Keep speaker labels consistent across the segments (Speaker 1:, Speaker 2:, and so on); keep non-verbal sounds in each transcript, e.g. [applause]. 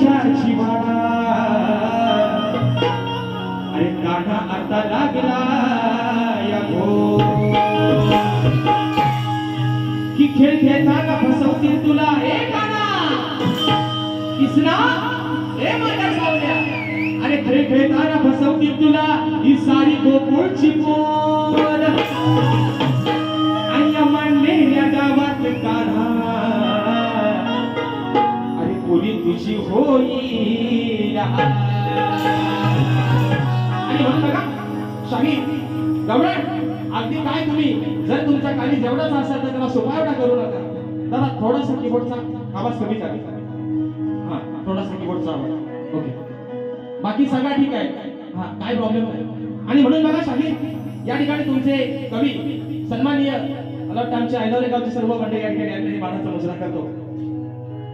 Speaker 1: छानशी म्हणा अरे काठा आता लागला या भो की खेळ खेळताना फसवतील तुला? हे काना किसना? हे माझ्या सावल्या. अरे खेळ खेळताना फसवतील तुला? ही सारी गोकुळ चिकोल आणि म्हणून बघा शाही अगदी काय तुम्ही जर तुमचा काही जेवढाच असाल तर त्याला सोपा एवढा करू नका दादा थोडासा कीबोर्डचा आवाज कमी करा हा थोडासा कीबोर्डचा आवाज ओके बाकी सगळं ठीक आहे हा काय प्रॉब्लेम नाही आणि म्हणून बघा शाही या ठिकाणी तुमचे कवी सन्माननीय मला वाटतं आमच्या गावचे सर्व मंडळी या ठिकाणी आलेले मानाचा मुजरा करतो.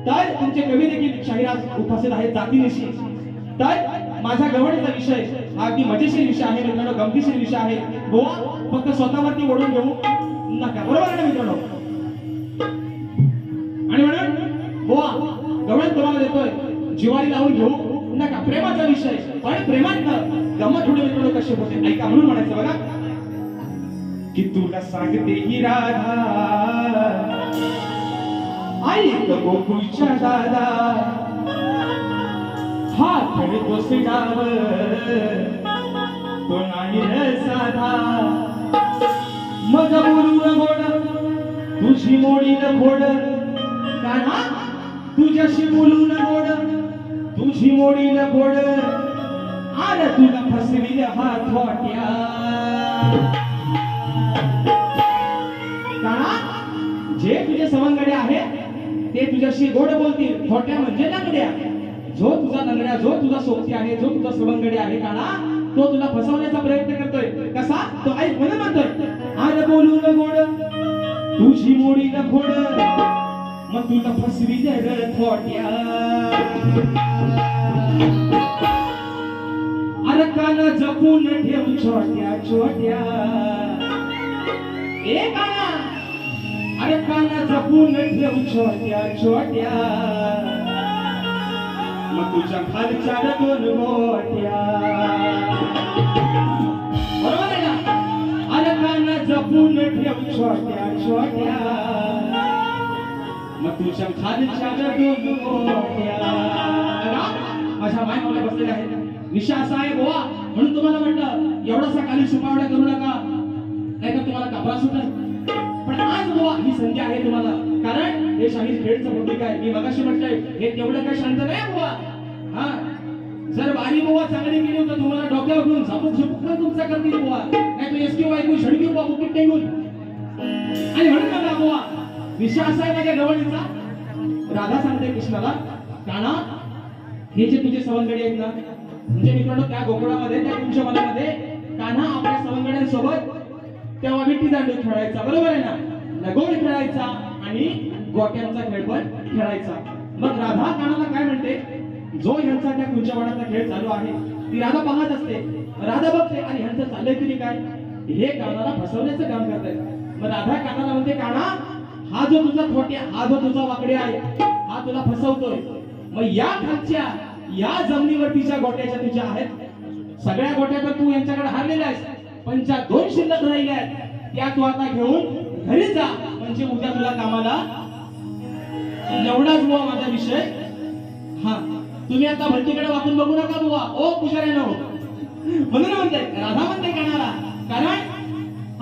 Speaker 1: तर तुमचे कवी देखील शाहिराज उपस्थित आहेत जातीनिशी तर माझा गवळीचा विषय हा अगदी मजेशीर विषय आहे मित्रांनो गमतीशीर विषय आहे. गोवा फक्त स्वतःवरती ओढून घेऊ नका. बरोबर आहे ना मित्रांनो? आणि म्हणून गोवा गवळ तुम्हाला देतोय जिवारी लावून घेऊ नका. प्रेमाचा विषय पण प्रेमात गमत थोडी मित्रांनो कशी होते? ऐका म्हणून म्हणायचं बघा. की तुला सांगते ही राधा ऐक गोकुळच्या दादा. हा खेळतो सिडाव तो नाही रे साधा. मग बोलू गोड तुझी न खोड. काना तुझ्याशी बोलून गोड तुझी न खोड. आर तुला फसवी हा थोट्या काना जे तुझे सवंगडे आहे तुझ्याशी गोड बोलतील खोट्या म्हणजे लंगड्या जो तुझा लंगड्या जो तुझा सोबती आहे जो तुझा सवंगडी आहे काना तो तुला फसवण्याचा प्रयत्न करतोय. कसा? तो ऐक म्हणून म्हणतोय. आर बोलून गोड तुझी मोडी न खोड मग तुला फसवी जग थोट्या अरे काना जपून ठेव छोट्या छोट्या. ए काना अरे काना जपून ठेवू छोट्या छोट्या. मग तुझ्या खालच्या दोन मोठ्या. बरोबर आहे ना अरे काना जपून ठेव छोट्या छोट्या. मग तुझ्या खालच्या दोन मोठ्या. माझ्या माय मला बसलेल्या आहेत. विषय असा आहे गोवा हो, म्हणून तुम्हाला म्हटलं एवढासा खाली सुपावड्या करू नका. नाही तर तुम्हाला कपडा सुटत आज गोवा ही संधी आहे तुम्हाला. कारण हे शाहीर खेळचं भौतिक आहे. मी मगाशी म्हटलंय हे तेवढं काय शांत नाही बुवा? हा? जर बारी बुवा चांगली केली तर तुम्हाला डोक्यावर घेऊन झापूक झुपूक पण तुमचा करतील बुवा. नाही तर एसटी ऐकून झडकी बुवा बुकीट टेंगून आणि म्हणून बघा बुवा विषय असा आहे माझ्या गवळीचा राधा सांगते कृष्णाला काना हे जे तुझे सवंगडी आहेत ना म्हणजे मित्रांनो त्या गोकुळामध्ये त्या तुमच्या मनामध्ये कान्हा आपल्या सवंगड्यांसोबत तेव्हा विटी दांडू खेळायचा बरोबर आहे ना? लगोरी खेळायचा आणि गोट्यांचा खेळ पण खेळायचा. मग राधा कानाला काय म्हणते? जो ह्यांचा त्या कुंचवाडाचा खेळ चालू आहे ती राधा पाहत असते. राधा बघते आणि ह्यांचं चाललंय तरी काय? हे कानाला फसवण्याचं काम करतायत मग राधा कानाला म्हणते काना हा जो तुझा खोट्या हा जो तुझा वाकडे आहे हा तुला फसवतोय. मग या खालच्या या जमिनीवरतीच्या गोट्याच्या तुझ्या आहेत सगळ्या गोट्या तर तू यांच्याकडे हारलेल्या आहेस. पण ज्या दोन शिल्लक राहिल्या आहेत. त्या तू आता घेऊन घरी जा. म्हणजे उद्या तुला कामाला एवढाच बुवा माझा विषय. हा. तुम्ही आता भट्टीकडे वाकून बघू नका बुवा. ओ पुजाऱ्यानो. म्हणून म्हणते राधा म्हणते कानाला. कारण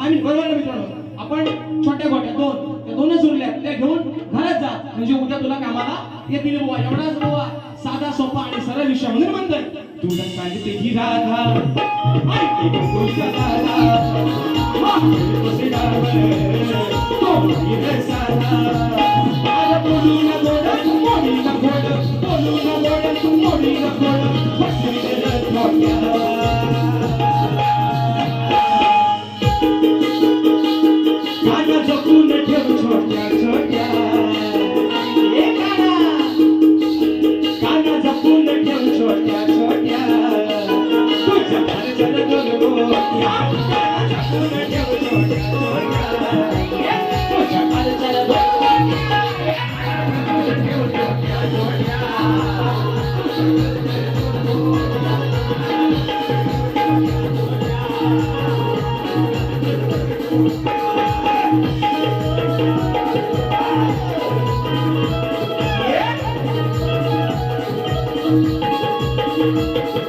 Speaker 1: आम्ही बरोबर मित्रांनो आपण छोट्या गोट्या दोन त्या दोनच उरल्या त्या घेऊन घरात जा. म्हणजे उद्या तुला कामाला येतील बुवा. एवढाच बुवा. साधा सोपा आणि विषय म्हणून म्हणतात तुला सांगते ही राधा. ऐके गोकुळचा दादा. हा, कसे डावं, तो हिरे साधा. अरे बोलू ना गोड, बोलू न गोड, बोलू न गोड, बोलू न गोड,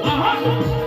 Speaker 1: Aha!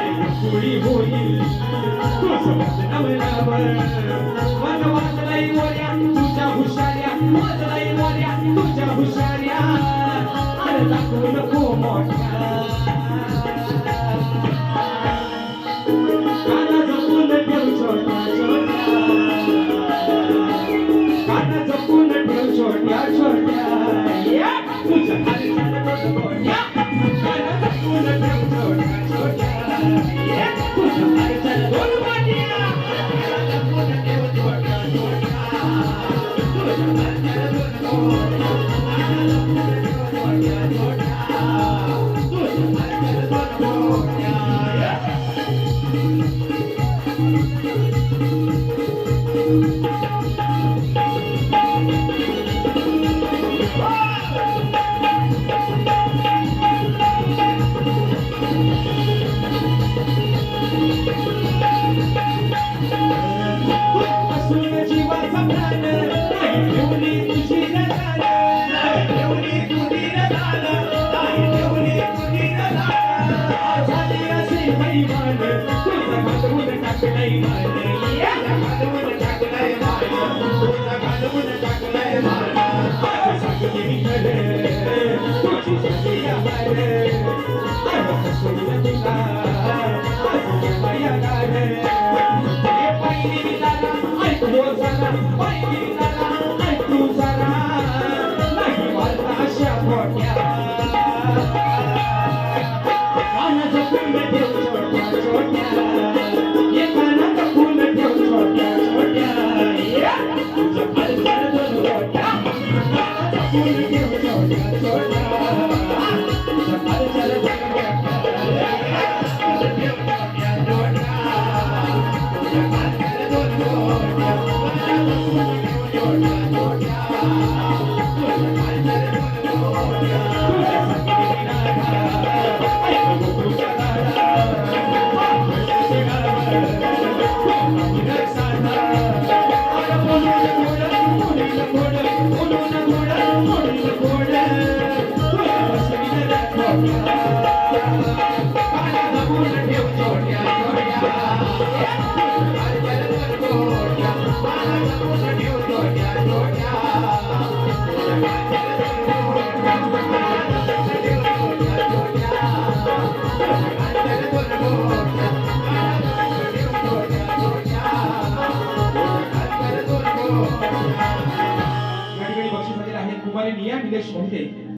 Speaker 1: होळी होईल छोट्या छोट्या तुझ्या Thank you. Bye. Yeah. Thank [laughs] you.